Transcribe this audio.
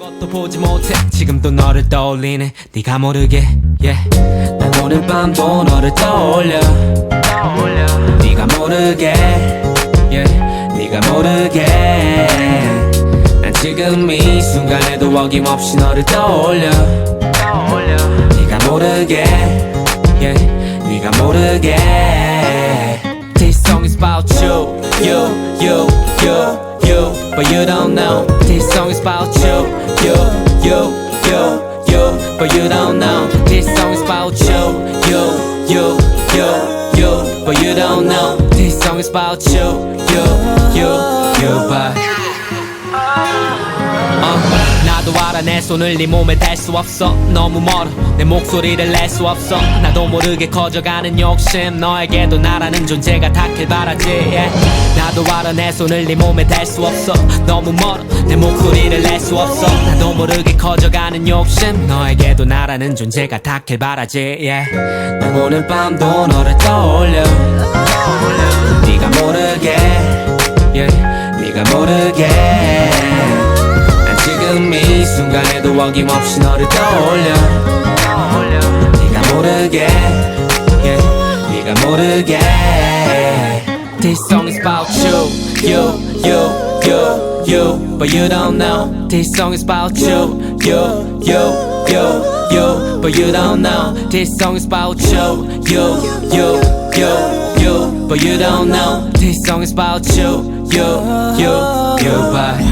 아무것도 보지 못해. 지금도 너를 떠올리네. 네가 모르게 yeah. 난 오늘 밤도 너를 떠올려. 네가 모르게 yeah. 네가 모르게. 난 지금 이 순간에도 어김없이 너를 떠올려. 네가 모르게 yeah. 네가 모르게. This song is about you you you you you but you don't know. This song is about you you you you you but you don't know. This song is about you you you you you but you don't know. This song is about you you 나도 알아 내 손을 네 몸에 댈 수 없어 너무 멀어 내 목소리를 낼 수 없어 나도 모르게 커져가는 욕심 너에게도 나라는 존재가 닿길 바라지 yeah. 나도 알아 내 손을 네 몸에 댈 수 없어 너무 멀어 내 목소리를 낼 수 없어 나도 모르게 커져가는 욕심 너에게도 나라는 존재가 닿길 바라지 yeah. 난 오늘 밤도 너를 떠올려 네가 모르게 yeah. 네가 모르게 순간에도 어김없이 너를 떠올려 네가 모르게 yeah, 네가 모르게 This song is about you you you you you but you don't know This song is about you you you you you but you don't know This song is about you you you you you but you don't know This song is about you you you you but